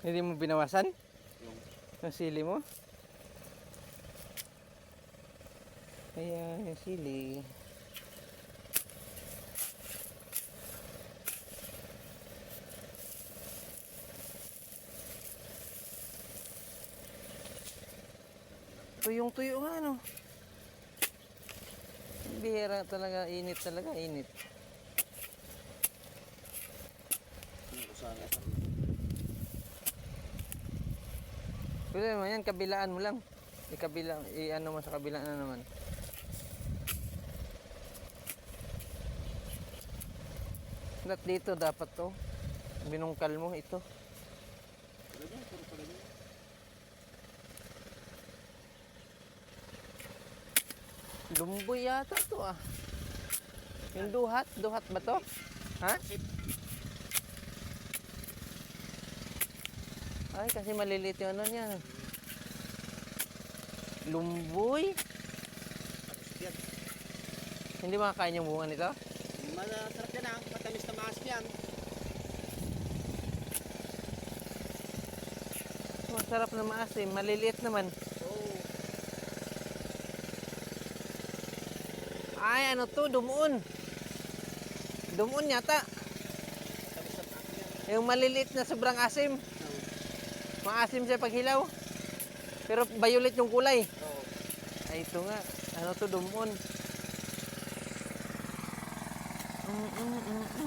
Hindi mo binawasan? Yung Yung sili mo? Ayan, yung sili. Tuyong tuyo nga, ano? Bihira talaga, init talaga, init. yung usaha sa Pwede naman yan, kabilaan mo lang. Ikabila, i-ano mo sa kabila na naman. Dapat dito, dapat to. Binungkal mo ito. Lumboy yata to ah. Yung duhat, duhat ba to? Ha? Ay, kasi maliliit yung ano niya. Lumboy? Yan. Hindi makakain yung bunga nito? Masarap yan ah. Matamis na maas yan. Masarap na maasim, maliliit naman. Oo. Ay, ano to, dumuon. Dumuon yata. Maas. Yung maliliit na sobrang asim. Maasim siya pag hilaw. Pero violet yung kulay. Oo. Ay, ito nga. Ano to, dumuon. Mm, mm, mm, mm, mm.